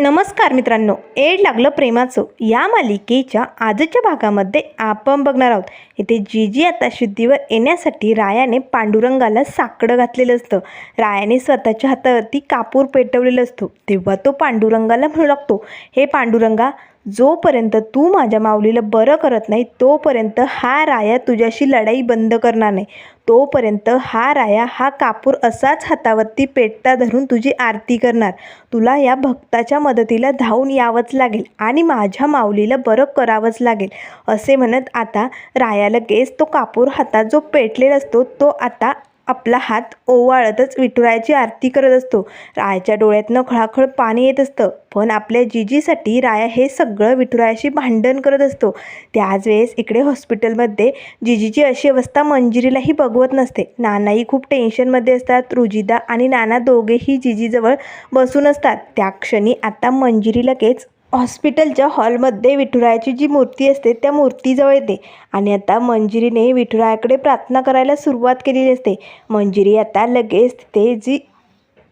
नमस्कार मित्रांनो एड लागलं प्रेमाचं या मालिकेच्या आजच्या भागामध्ये आपण बघणार आहोत. इथे जी आता शुद्धीवर येण्यासाठी रायाने पांडुरंगाला साकडं घातलेलं असतं. रायाने स्वतःच्या हातावरती कापूर पेटवलेलं असतो. तेव्हा तो पांडुरंगाला म्हणू लागतो हे पांडुरंगा जोपर्यंत तू माझ्या माऊलीला बरं करत नाही तोपर्यंत हा राया तुझ्याशी लढाई बंद करणार नाही. तोपर्यंत हा राया हा कापूर असाच हातावरती पेटता धरून तुझी आरती करणार. तुला या भक्ताच्या मदतीला धावून यावंच लागेल आणि माझ्या माऊलीला बरं करावंच लागेल असे म्हणत आता राया लगेच तो कापूर हातात जो पेटलेला असतो तो आता आपला हात ओवाळतच विठुरायाची आरती करत असतो. रायाच्या डोळ्यातनं खळाखळ पाणी येत असतं. पण आपल्या जिजीसाठी राया हे सगळं विठुरायाशी भांडण करत असतो. त्याच वेळेस इकडे हॉस्पिटलमध्ये जिजीची अशी अवस्था मंजिरीलाही बघवत नसते. नानाही खूप टेन्शनमध्ये असतात. रुजिदा आणि नाना दोघेही जिजीजवळ बसून असतात. त्या क्षणी आता मंजिरी लगेच हॉस्पिटलच्या हॉलमध्ये विठुरायाची जी मूर्ती असते त्या मूर्तीजवळ येते. आणि आता मंजिरीने विठुरायाकडे प्रार्थना करायला सुरुवात केलेली असते. मंजिरी आता लगेच तिथे जी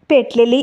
पेटलेली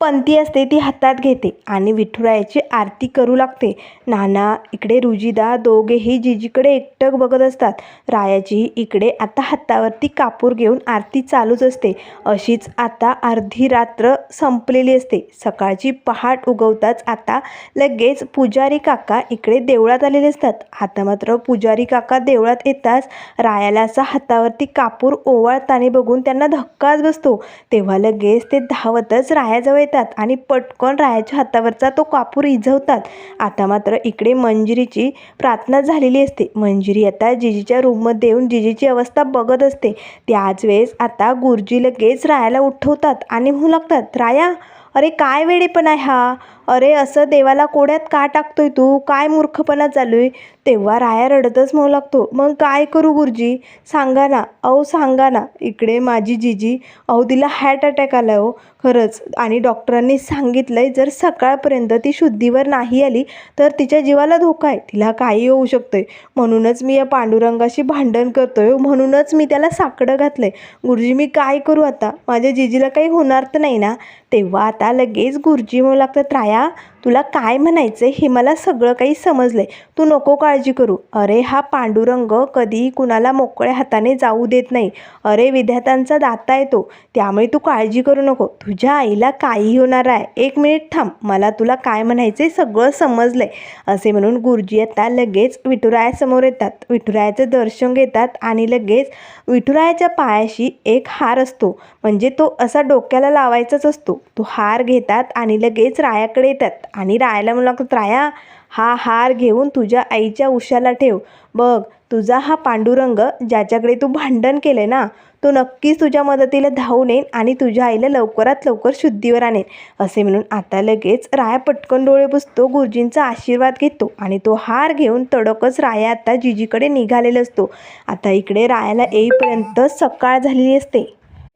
पंथी असते ती हातात घेते आणि विठुरायाची आरती करू लागते. नाना इकडे रुजिदा दोघेही जिजीकडे एकटक बघत असतात. रायाची इकडे आता हातावरती कापूर घेऊन आरती चालूच असते. अशीच आता अर्धी रात्र संपलेली असते. सकाळची पहाट उगवताच आता लगेच पुजारी काका इकडे देवळात आलेले असतात. आता मात्र पुजारी काका देवळात येताच रायाला असा हातावरती कापूर ओवाळताना बघून त्यांना धक्काच बसतो. तेव्हा लगेच ते धावतच रायाजवळ येतात आणि पटकन रायाच्या हातावरचा तो कापूर इझवतात आता मात्र इकडे मंजिरीची प्रार्थना झालेली असते. मंजिरी आता जिजीच्या रूममध्ये येऊन जिजीची अवस्था बघत असते. त्याच वेळेस आता गुरुजी लगेच रायाला उठवतात आणि म्हणू लागतात राया अरे काय वेळेपणा आहे हा? अरे असं देवाला कोड्यात का टाकतोय तू? काय मूर्खपणा चालू आहे तेव्हा राया रडतच म्हणू लागतो. मग काय करू गुरुजी? सांगा ना. अहो सांगा ना. इकडे माझी जिजी अहो तिला हॅट अटॅक आला हो. खरंच. आणि डॉक्टरांनी सांगितलं आहे जर सकाळपर्यंत ती शुद्धीवर नाही आली तर तिच्या जीवाला धोका आहे. तिला काही होऊ शकतं म्हणूनच मी या पांडुरंगाशी भांडण करतोय हो. म्हणूनच मी त्याला साकडं घातलं आहे गुरुजी मी काय करू आता? माझ्या जिजीला काही होणार तर नाही ना? तेव्हा आता लगेच गुरुजी म्हणू लागतात राया ya. तुला काय म्हणायचं हे मला सगळं काही समजलं आहे तू नको काळजी करू. अरे हा पांडुरंग कधी कुणाला मोकळ्या हाताने जाऊ देत नाही. अरे विद्यार्थ्यांचा दाता येतो त्यामुळे तू काळजी करू नको. तुझ्या आईला काही होणार आहे. एक मिनिट थांब. मला तुला काय म्हणायचं आहे सगळं समजलं आहे असे म्हणून गुरुजी आता लगेच विठुरायासमोर येतात. विठुरायाचं दर्शन घेतात आणि लगेच विठुरायाच्या पायाशी एक हार असतो. म्हणजे तो असा डोक्याला लावायचाच असतो. तो हार घेतात आणि लगेच रायाकडे येतात. आणि रायाला म्हणू लागतात राया हा हार घेऊन तुझ्या आईच्या उशाला ठेव. बघ तुझा हा पांडुरंग ज्याच्याकडे तू भांडण केले ना तो नक्कीच तुझ्या मदतीला धावून येईन आणि तुझ्या आईला लवकरात लवकर शुद्धीवर आणेन. असे म्हणून आता लगेच राया पटकन डोळे पुसतो गुरुजींचा आशीर्वाद घेतो आणि तो हार घेऊन तडकच राया आता जिजीकडे निघालेला असतो. आता इकडे रायाला येईपर्यंत सकाळ झालेली असते.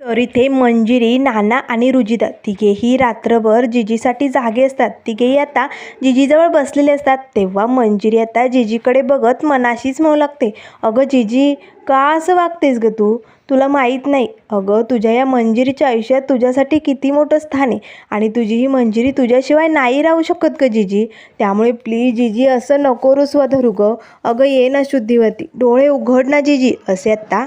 तर इथे मंजिरी नाना आणि रुजिदा तिघेही रात्रभर जिजीसाठी जागे असतात. तिघेही आता जिजीजवळ बसलेले असतात. तेव्हा मंजिरी आता जिजीकडे बघत मनाशीच म्हणू लागते. अगं जिजी का असं वागतेस ग तू? तुला माहीत नाही. अगं तुझ्या या मंजिरीच्या आयुष्यात तुझ्यासाठी किती मोठं स्थान आहे आणि तुझी ही मंजिरी तुझ्याशिवाय नाही राहू शकत ग जिजी. त्यामुळे प्लीज जिजी असं नको रुसवा धरू ग. अगं ये ना शुद्धीवरती. डोळे उघड ना जिजी असे आत्ता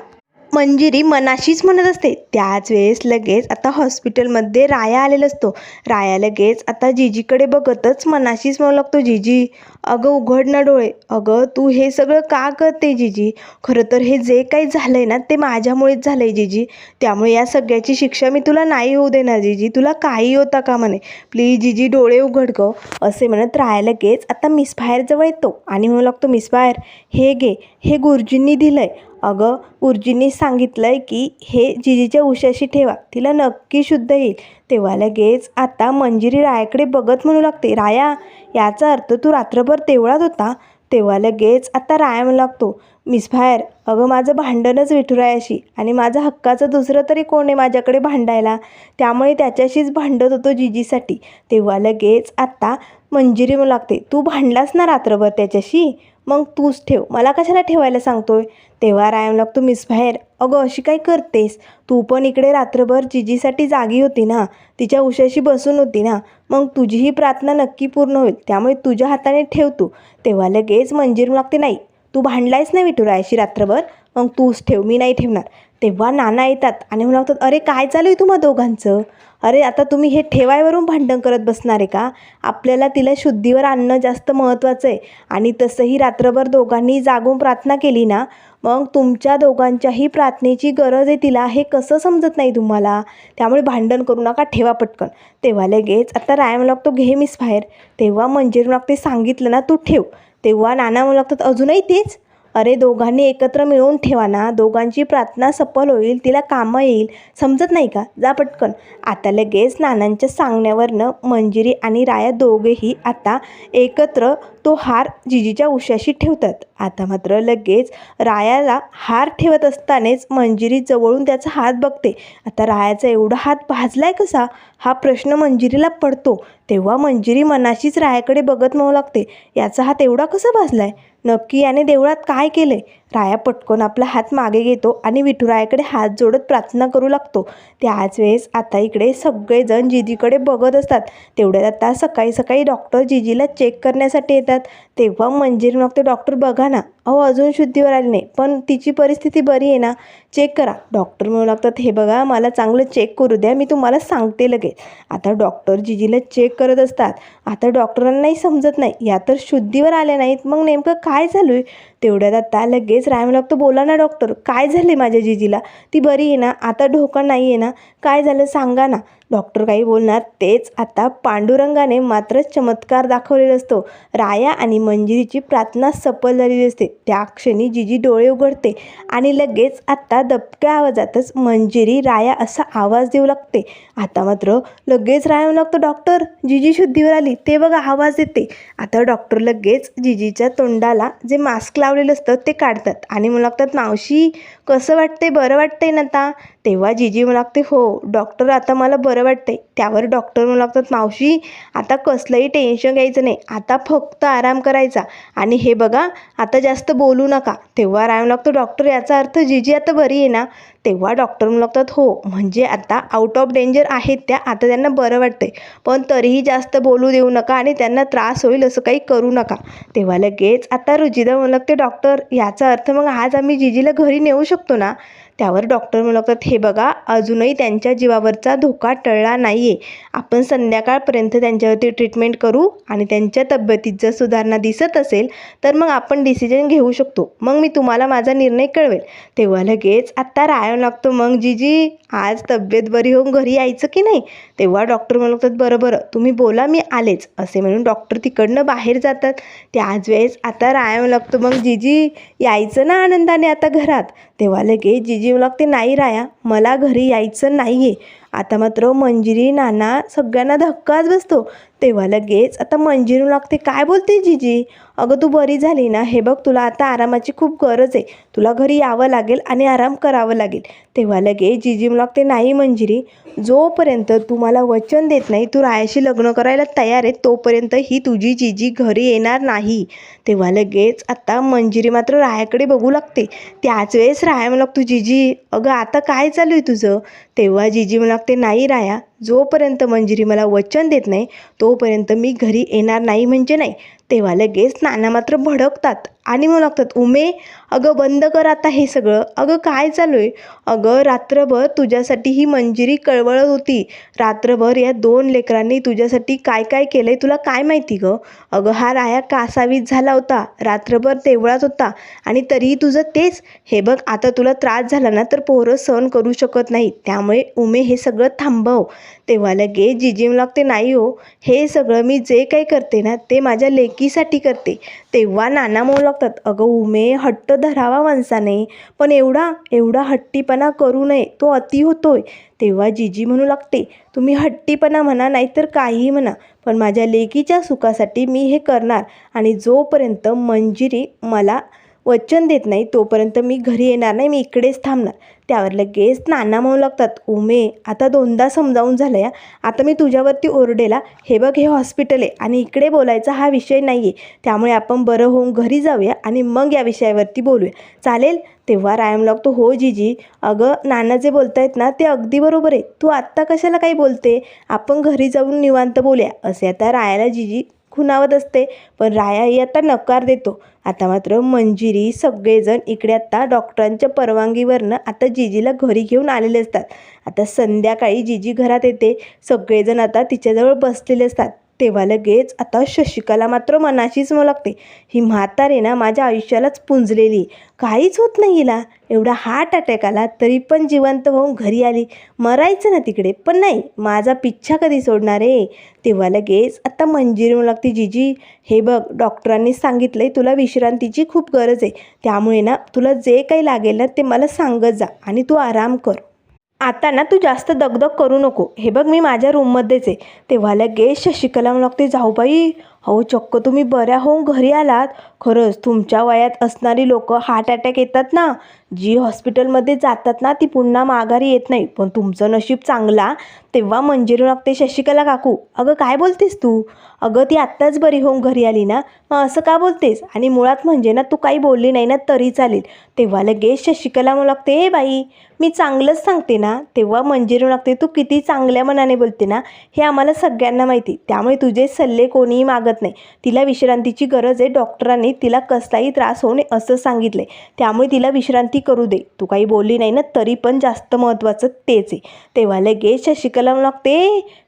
मंजिरी मनाशीच म्हणत असते. त्याच वेळेस लगेच आता हॉस्पिटलमध्ये राया आलेला असतो. राया लगेच आता जिजीकडे बघतच मनाशीच म्हणू लागतो जिजी अगं उघड ना डोळे. अगं तू हे सगळं का करते जिजी? खरं तर हे जे काही झालं आहे ना ते माझ्यामुळेच झालं आहे जिजी. त्यामुळे या सगळ्याची शिक्षा मी तुला नाही होऊ देणार जिजी. तुला काही होता का म्हणे? प्लीज जिजी डोळे उघड ग. असे म्हणत राहायला गेच. आता मिस बाहेरजवळ येतो. आणि म्हणू लागतो मिस बाहेर हे घे. हे गुरुजींनी दिलं आहे अगं गुरुजींनी सांगितलं आहे की हे जिजीच्या उशाशी ठेवा. तिला नक्की शुद्ध येईल. तेव्हा लगेच आता मंजिरी रायाकडे बघत म्हणू लागते राया याचा अर्थ तू रात्रभर देवळात होता. तेव्हा लगेच आता राया म्हणू लागतो मिस फायर अगं माझं भांडणच विठुरायाशी आणि माझं हक्काचं दुसरं तरी कोण आहे माझ्याकडे भांडायला? त्यामुळे त्याच्याशीच भांडत होतो जिजीसाठी. तेव्हा लगेच आत्ता मंजिरी म्हणू लागते तू भांडलास ना रात्रभर त्याच्याशी? मग तूच ठेव. मला कशाला ठेवायला सांगतोय? तेव्हा रायम लागतो मिस बाहेर. अगं अशी काय करतेस? तू पण इकडे रात्रभर जिजीसाठी जागी होती ना? तिच्या उशाशी बसून होती ना? मग तुझी ही प्रार्थना नक्की पूर्ण होईल. त्यामुळे तुझ्या हाताने ठेव तू. तेव्हा लगेच मंजीर लागते नाही तू भांडलायस ना विठुरायाशी रात्रभर? मग तूच ठेव मी नाही ठेवणार. तेव्हा नाना येतात आणि म्हणू लागतात अरे काय चालू आहे तुम्हा दोघांचं? अरे आता तुम्ही हे ठेवायवरून भांडण करत बसणार आहे का? आपल्याला तिला शुद्धीवर आणणं जास्त महत्त्वाचं आहे. आणि तसंही रात्रभर दोघांनी जागून प्रार्थना केली ना मग तुमच्या दोघांच्याही प्रार्थनेची गरज आहे तिला. हे कसं समजत नाही तुम्हाला? त्यामुळे भांडण करू नका ठेवा पटकन. तेव्हा लगेच आता राय म्हणू लागतो घे मिस बाहेर. तेव्हा मंजिर लागते सांगितलं ना तू ठेव. तेव्हा नाना म्हणू लागतात अजूनही तेच? अरे दोघांनी एकत्र मिळून ठेवा ना. दोघांची प्रार्थना सफल होईल तिला कामं येईल. समजत नाही का? जा पटकन. आता लगेच नानांच्या सांगण्यावरनं मंजिरी आणि राया दोघेही आता एकत्र तो हार जिजीच्या उशाशी ठेवतात. आता मात्र लगेच रायाला हार ठेवत असतानाच मंजिरी जवळून त्याचा हात बघते. आता रायाचा एवढा हात भाजलाय कसा? हा प्रश्न मंजिरीला पडतो. तेव्हा मंजिरी मनाशीच रायाकडे बघत म्हणू लागते. याचा हात एवढा कसा भाजलाय? नक्की याने देवळात काय केलंय? राया पटकन आपला हात मागे घेतो आणि विठुरायाकडे हात जोडत प्रार्थना करू लागतो. त्याच वेळेस आता इकडे सगळेजण जिजीकडे बघत असतात. तेवढ्यात आता सकाळी सकाळी डॉक्टर जिजीला चेक करण्यासाठी येतात. तेव्हा मंजिरी मग ते डॉक्टर बघा ना. अहो अजून शुद्धीवर आली नाही. पण तिची परिस्थिती बरी आहे ना. चेक करा. डॉक्टर म्हणू लागतात हे बघा मला चांगलं चेक करू द्या. मी तुम्हाला सांगते लगेच. आता डॉक्टर जिजीला चेक करत असतात. आता डॉक्टरांनाही समजत नाही. या तर शुद्धीवर आल्या नाहीत. मग नेमकं काय चालू आहे तेवढ्यात आता लगेच राय लागतो बोला ना डॉक्टर काय झाले माझ्या जिजीला? ती बरी आहे ना? आता ढोका नाही आहे ना? काय झालं? सांगा ना. डॉक्टर काही बोलणार तेच आता पांडुरंगाने मात्र चमत्कार दाखवलेला असतो. राया आणि मंजिरीची प्रार्थना सफल झालेली असते. त्या क्षणी जिजी डोळे उघडते आणि लगेच आत्ता दबक्या आवाजातच मंजिरी राया असा आवाज देऊ लागते. आता मात्र लगेच राया लागतो डॉक्टर जिजी शुद्धीवर आली. ते बघा आवाज देते. आता डॉक्टर लगेच जिजीच्या तोंडाला जे मास्क लावलेलं असतं ते काढतात आणि मला लागतात मावशी कसं वाटतंय? बरं वाटतंय ना आता तेव्हा जिजी मला लागते हो डॉक्टर आता मला बरं वाटतंय. त्यावर डॉक्टर म्हणू लागतात मावशी आता कसलंही टेन्शन घ्यायचं नाही. आता फक्त आराम करायचा. आणि हे बघा आता जास्त बोलू नका. तेव्हा आराम लागतो डॉक्टर याचा अर्थ जिजी आता बरी आहे ना? तेव्हा डॉक्टर म्हणू लागतात हो म्हणजे आता आउट ऑफ डेंजर आहेत त्या. आता त्यांना बरं वाटतंय. पण तरीही जास्त बोलू देऊ नका आणि त्यांना त्रास होईल असं काही करू नका. तेव्हा लगेच आता रुजिदा म्हणू लागते डॉक्टर याचा अर्थ मग आज आम्ही जिजीला घरी नेऊ शकतो ना? त्यावर डॉक्टर म्हणतात हे बघा अजूनही त्यांच्या जीवावरचा धोका टळला नाही आहे आपण संध्याकाळपर्यंत त्यांच्यावरती ट्रीटमेंट करू आणि त्यांच्या तब्येतीत जर सुधारणा दिसत असेल तर मग आपण डिसिजन घेऊ शकतो. मग मी तुम्हाला माझा निर्णय कळवेल. तेव्हा लगेच आत्ता राहावं लागतो मग जीजी. आज तब्येत बरी होऊन घरी यायचं की नाही? तेव्हा डॉक्टर म्हणतात बरं बरं. तुम्ही बोला मी आलेच. असे म्हणून डॉक्टर तिकडनं बाहेर जातात. त्याच वेळेस आता राहावं लागतो मग जीजी. यायचं ना आनंदाने आता घरात. तेव्हा लगेच जिजी लागते नाही राया मला घरी यायचं नाही आहे आता मात्र मंजिरी नाना सगळ्यांना धक्काच बसतो. तेव्हा लगेच आता मंजिरी लागते काय बोलते जिजी? अगं तू बरी झाली ना? हे बघ तुला आता आरामाची खूप गरज आहे. तुला घरी यावं लागेल आणि आराम करावं लागेल. तेव्हा लगेच जिजी लागते नाही मंजिरी जोपर्यंत तू मला वचन देत नाही तू रायाशी लग्न करायला तयार आहे तोपर्यंत ही तुझी जिजी घरी येणार नाही. तेव्हा लगेच आता मंजिरी मात्र रायाकडे बघू लागते. त्याच वेळेस राया मला तू जिजी अगं आता काय चालू आहे तुझं? तेव्हा जिजी मला ते नाही राया. जोपर्यंत मंजिरी मला वचन देत नाही तोपर्यंत मी घरी येणार नाही म्हणजे नाही. तेव्हा लगेच नाना मात्र भडकतात आणि म्हणू लागतात उमे अगं बंद कर आता हे सगळं. अगं काय चालू आहे? अगं रात्रभर तुझ्यासाठी ही मंजिरी कळवळत होती. रात्रभर या दोन लेकरांनी तुझ्यासाठी काय काय केलं आहे तुला काय माहिती गं? अगं हा राया कासावीस झाला होता. रात्रभर तेवढाच होता आणि तरीही तुझं तेच. हे बघ आता तुला त्रास झाला ना तर पोरं सहन करू शकत नाही त्यामुळे उमे हे सगळं थांबव. तेव्हा लगेच जिजीम लागते नाही हो. हे सगळं मी जे काही करते ना ते माझ्या लेकीसाठी करते. तेव्हा नाना म्हणू लागतात अगं उमे हट्ट धरावा माणसाने. पण एवढा एवढा हट्टीपणा करू नये. तो अति होतोय. तेव्हा जिजी म्हणू लागते तुम्ही हट्टीपणा म्हणा नाहीतर काहीही म्हणा. पण माझ्या लेकीच्या सुखासाठी मी हे करणार आणि जोपर्यंत मंजिरी मला वचन देत नाही तोपर्यंत मी घरी येणार नाही मी इकडेच थांबणार. त्यावर लगेच नाना म्हणू लागतात. उमे आता दोनदा समजावून झालं या. आता मी तुझ्यावरती ओरडेला. हे बघ हे हॉस्पिटल आहे आणि इकडे बोलायचा हा विषय नाही आहे त्यामुळे आपण बरं होऊन घरी जाऊया आणि मग या विषयावरती बोलूया. चालेल? तेव्हा रायम लागतो हो जीजी. अगं नाना जे बोलतायत ना ते अगदी बरोबर आहे. तू आत्ता कशाला काही बोलते? आपण घरी जाऊन निवांत बोलूया. असे आता रायाला जीजी खुणावत असते. पण राया ही आता नकार देतो. आता मात्र मंजिरी सगळेजण इकडे आता डॉक्टरांच्या परवानगीवरनं आता जिजीला घरी घेऊन आलेले असतात. आता संध्याकाळी जिजी घरात येते. सगळेजण आता तिच्याजवळ बसलेले असतात. तेव्हा लगेच आता शशिकाला मात्र मनाशीच मग लागते. ही म्हातारे ना माझ्या आयुष्यालाच पुंजलेली. काहीच होत नाही हिला. एवढा हार्ट अटॅक आला तरी पण जिवंत होऊन घरी आली. मरायचं ना तिकडे. पण नाही माझा पिच्छा कधी सोडणार आहे? तेव्हा लगेच आता मंजिरी म्हणू लागते जीजी हे बघ डॉक्टरांनी सांगितलंय तुला विश्रांतीची खूप गरज आहे. त्यामुळे ना तुला जे काही लागेल ना ते मला सांगत जा आणि तू आराम कर. आता ना तू जास्त दगदग करू नको. हे बघ मी माझ्या रूममध्येच आहे. तेव्हा लगेच शशिकला मग लागते जाऊ बाई हो चक्क तुम्ही बऱ्या होऊन घरी आलात. खरंच तुमच्या वयात असणारी लोक हार्ट अटॅक येतात ना. जी हॉस्पिटलमध्ये जातात ना ती पुन्हा माघारी येत नाही. पण तुमचं नशीब चांगला तेव्हा मंजिरी लागते शशिकला काकू. अगं काय बोलतेस तू? अगं ती आत्ताच बरी होऊन घरी आली ना. मग असं का बोलतेस? आणि मुळात म्हणजे ना तू काही बोलली नाही ना तरी चालेल. तेव्हा लगेच शशिकला म्हणू लागते हे बाई मी चांगलंच सांगते ना. तेव्हा मंजिरी लागते तू किती चांगल्या मनाने बोलते ना हे आम्हाला सगळ्यांना माहिती. त्यामुळे तुझे सल्ले कोणीही मागत नाही. तिला विश्रांतीची गरज आहे. डॉक्टरांनी तिला कसलाही त्रास होऊ नये असं सांगितलं आहे त्यामुळे तिला विश्रांती करू दे. तू काही बोलली नाही ना तरी पण जास्त महत्त्वाचं तेच आहे. तेव्हा लगेच शशिकला लागते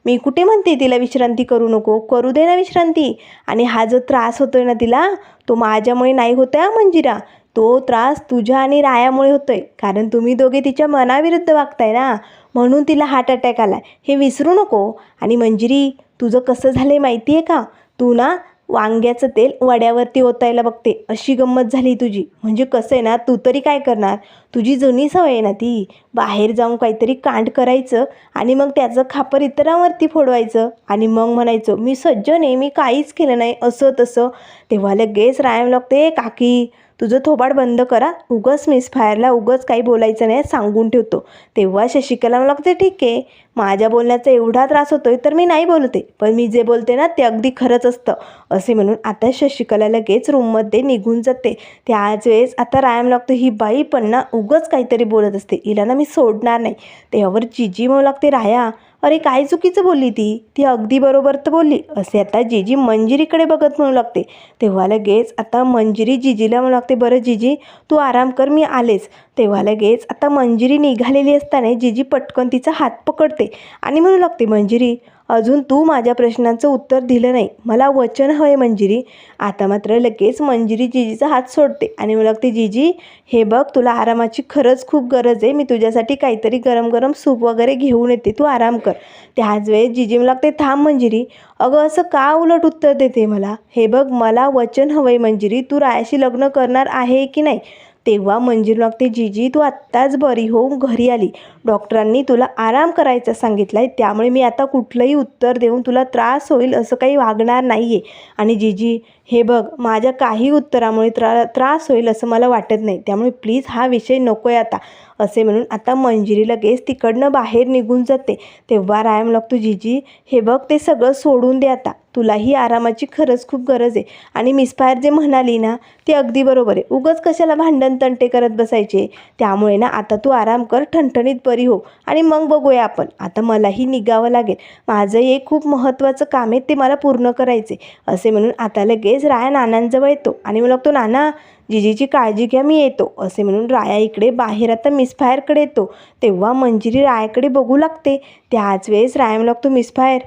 मी कुठे म्हणते तिला विश्रांती करू नको? करू दे ना विश्रांती. आणि हा जो त्रास होतोय ना तिला तो माझ्यामुळे नाही होतोय हा मंजिरा. तो त्रास तुझ्या आणि रायामुळे होतोय. कारण तुम्ही दोघे तिच्या मनाविरुद्ध वागताय ना. म्हणून तिला हार्ट अटॅक आला हे विसरू नको. आणि मंजिरी तुझं कसं झालं आहे माहिती आहे का? तू ना वांग्याचं तेल वड्यावरती ओतायला बघते. अशी गंमत झाली तुझी. म्हणजे कसं आहे ना तू तरी काय करणार? तुझी जुनी सवय आहे ना ती. बाहेर जाऊन काहीतरी कांड करायचं आणि मग त्याचं खापर इतरांवरती फोडवायचं. आणि मग म्हणायचं मी सज्जन आहे मी काहीच केलं नाही. असं तसं. तेव्हा लगेच रायम लागते काकी तुझं थोबाड बंद करा. उगच मिसफायरला उगच काही बोलायचं नाही सांगून ठेवतो. तेव्हा शशिकला मला लागते ठीक आहे. माझ्या बोलण्याचा एवढा त्रास होतोय तर मी नाही बोलते. पण मी जे बोलते ना ते अगदी खरंच असतं. असे म्हणून आता शशिकला लगेच रूममध्ये निघून जाते. त्याच वेळेस आता रायम लागतो ही बाई पण ना उगच काहीतरी बोलत असते. हिला ना मी सोडणार नाही. तेव्हावर जिजी म्हणू लागते राया अरे काय चुकीचं बोलली ती? ती अगदी बरोबर तर बोलली. असे आता जिजी मंजिरीकडे बघत म्हणू लागते. तेव्हा लगेच आता मंजिरी जिजीला म्हणू लागते बरं जिजी तू आराम कर मी आलेच. तेव्हा लगेच आता मंजिरी निघालेली असताना जिजी पटकन तिचा हात पकडते आणि म्हणू लागते मंजिरी अजून तू माझ्या प्रश्नांचं उत्तर दिलं नाही. मला वचन हवं आहे मंजिरी. आता मात्र लगेच मंजिरी जिजीचा हात सोडते आणि मग लागते जिजी हे बघ तुला आरामाची खरंच खूप गरज आहे. मी तुझ्यासाठी काहीतरी गरम गरम सूप वगैरे घेऊन येते. तू आराम कर. त्याच वेळेस जिजी मला लागते थांब मंजिरी. अगं असं का उलट उत्तर देते मला? हे बघ मला वचन हवं आहे मंजिरी. तू रायाशी लग्न करणार आहे की नाही? तेव्हा मंजिरी लागते जीजी तू आत्ताच बरी होऊन घरी आली. डॉक्टरांनी तुला आराम करायचा सांगितला आहे त्यामुळे मी आता कुठलंही उत्तर देऊन तुला त्रास होईल असं काही वागणार नाही आहे आणि जीजी हे बघ माझ्या काही उत्तरामुळे त्रा त्रास होईल असं मला वाटत नाही. त्यामुळे प्लीज हा विषय नको आहे आता. असे म्हणून आता मंजिरी लगेच तिकडनं बाहेर निघून जाते. तेव्हा रायम लागतो जीजी हे बघ ते सगळं सोडून दे आता. तुलाही आरामाची खरंच खूप गरज आहे. आणि मिसफायर जे म्हणाली ना ते अगदी बरोबर आहे. उगच कशाला भांडण तंटे करत बसायचे? त्यामुळे ना आता तू आराम कर ठणठणीत बरी हो. आणि मग बघूया आपण. आता मलाही निघावं लागेल. माझं एक खूप महत्त्वाचं काम आहे ते मला पूर्ण करायचे असे म्हणून आता लगेच राया नानांजवळ येतो. आणि मला लागतो नाना जिजीची काळजी घ्या मी येतो. असे म्हणून राया इकडे बाहेर आता मिसफायरकडे येतो. तेव्हा मंजिरी रायाकडे बघू लागते. त्याच वेळेस राया मला लागतो मिसफायर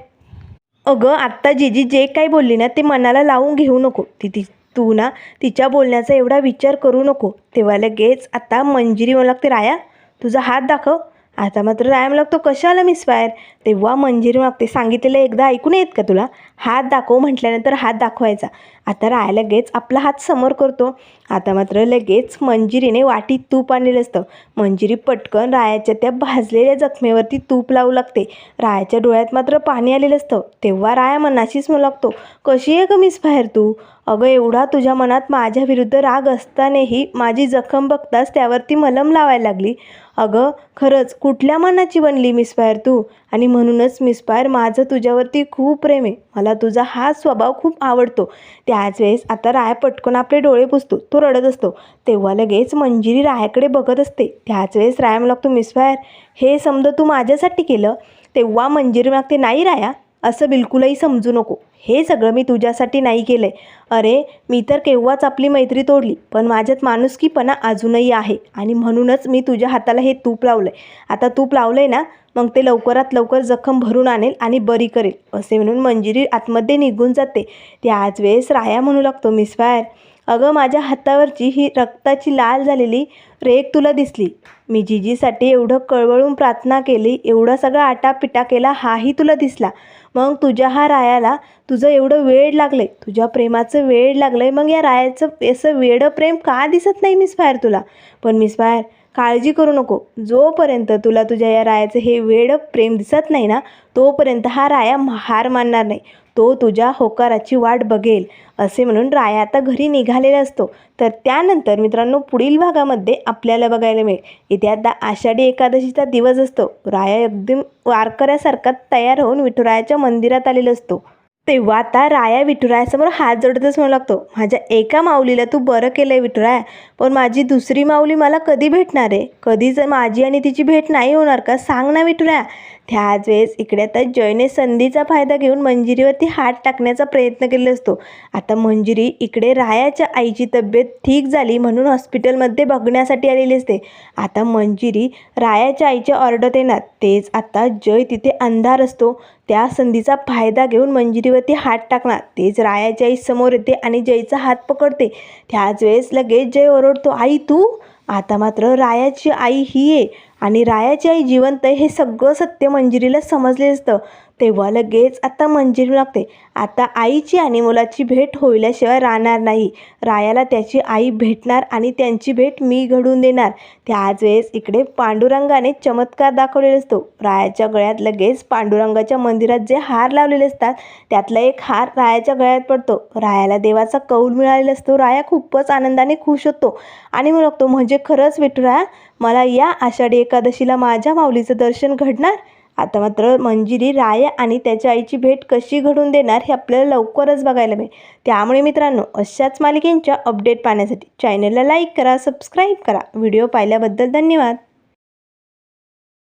अगं आत्ता जीजी जे काही बोलली ना ते मनाला लावून घेऊ नको. ती ती तू ना तिच्या बोलण्याचा एवढा विचार करू नको. तेव्हा लगेच आता मंजिरी म्हणू लागते राया तुझा हात दाखव. आता मात्र राया मला लागतो कशाला मिसफायर तेव्हा मंजिरी मागते सांगितलेलं एकदा ऐकून येत का तुला? हात दाखव म्हटल्यानंतर हात दाखवायचा. आता राया लगेच आपला हात समोर करतो. आता मात्र लगेच मंजिरीने वाटीत तूप आणलेलं असतं. मंजिरी पटकन रायाच्या त्या भाजलेल्या जखमेवरती तूप लावू लागते. रायाच्या डोळ्यात मात्र पाणी आलेलं असतं. तेव्हा राया मनाशीच म्हणू लागतो कशी आहे कमीच बाहेर तू? अगं एवढा तुझ्या मनात माझ्या विरुद्ध राग असतानाही माझी जखम बघताच त्यावरती मलम लावायला लागली. अगं खरंच कुठल्या मनाची बनली मिसफायर तू? आणि म्हणूनच मिसफायर माझं तुझ्यावरती खूप प्रेम आहे. मला तुझा हा स्वभाव खूप आवडतो. त्याच वेळेस आता राया पटकन आपले डोळे पुसतो. तो रडत असतो. तेव्हा लगेच मंजिरी रायाकडे बघत असते. त्याच वेळेस राया म्हणू लागतो मिसफायर हे समजा तू माझ्यासाठी केलं. तेव्हा मंजिरी मागते नाही राया असं बिलकुलही समजू नको. हे सगळं मी तुझ्यासाठी नाही केलं आहे अरे मी तर केव्हाच आपली मैत्री तोडली पण माझ्यात माणुसकीपणा अजूनही आहे आणि म्हणूनच मी तुझ्या हाताला हे तूप लावलं आहे आता तूप लावलं आहे ना मग ते लवकरात लवकर जखम भरून आणेल आणि बरी करेल असे म्हणून मंजिरी आतमध्ये निघून जाते. त्याच वेळेस राया म्हणू लागतो मिस फायर. अगं माझ्या हातावरची ही रक्ताची लाल झालेली रेख तुला दिसली. मी जिजीसाठी एवढं कळवळून प्रार्थना केली एवढा सगळा आटापिटा केला हाही तुला दिसला. मग तुझ्या हा रायाला तुझं एवढं वेळ लागलं आहे तुझ्या प्रेमाचं वेळ लागलं आहे मग या रायाचं असं वेडं प्रेम का दिसत नाही मिस फायर तुला? पण मिस फायर काळजी करू नको. जोपर्यंत तुला तुझ्या या रायाचं हे वेड प्रेम दिसत नाही ना तोपर्यंत हा राया हार मानणार नाही. तो तुझ्या होकाराची वाट बघेल असे म्हणून राया आता घरी निघालेला असतो. तर त्यानंतर मित्रांनो पुढील भागामध्ये आपल्याला बघायला मिळेल. इथे आता आषाढी एकादशीचा दिवस असतो. राया एकदम वारकऱ्यासारखा तयार होऊन विठुरायाच्या मंदिरात आलेला असतो. तेव्हा आता राया विठुरायासमोर हात जोडतच म्हणू लागतो माझ्या एका माऊलीला तू बरं केलं आहे विठुराया पण माझी दुसरी माऊली मला कधी भेटणार आहे? कधी जर माझी आणि तिची भेट नाही होणार का? सांग ना विठुराया. त्याच वेळेस इकडे आता जयने संधीचा फायदा घेऊन मंजिरीवरती हात टाकण्याचा प्रयत्न केलेला असतो. आता मंजिरी इकडे रायाच्या आईची तब्येत ठीक झाली म्हणून हॉस्पिटलमध्ये बघण्यासाठी आलेली असते. आता मंजिरी रायाच्या आईच्या ऑर्डर येणार तेच आता जय तिथे अंधार असतो. त्या संधीचा फायदा घेऊन मंजिरीवरती हात टाकणार. तेच रायाच्या आई समोर येते आणि जयचा हात पकडते. त्याच वेळेस लगेच जय ओरडतो आई तू? आता मात्र रायाची आई ही आहे. आणि रायाची आई जिवंत आहे हे सगळं सत्य मंजिरीला समजले असतं. तेव्हा लगेच आता मंजिरी लागते. आता आईची आणि मुलाची भेट होईल्याशिवाय राहणार नाही. रायाला त्याची आई भेटणार आणि त्यांची भेट मी घडून देणार. त्याच वेळेस इकडे पांडुरंगाने चमत्कार दाखवलेला असतो. रायाच्या गळ्यात लगेच पांडुरंगाच्या मंदिरात जे हार लावलेले असतात त्यातला एक हार रायाच्या गळ्यात पडतो. रायाला देवाचा कौल मिळालेला असतो. राया खूपच आनंदाने खुश होतो. आणि मग लागतो म्हणजे खरंच विठुराया मला या आषाढी एकादशीला माझ्या माऊलीचं दर्शन घडणार? आता मात्र मंजिरी राया आणि त्याच्या आईची भेट कशी घडून देणार हे आपल्याला लवकरच बघायला मिळेल. त्यामुळे मित्रांनो अशाच मालिकेंच्या अपडेट पाहण्यासाठी चॅनलला लाईक करा सबस्क्राईब करा. व्हिडिओ पाहिल्याबद्दल धन्यवाद.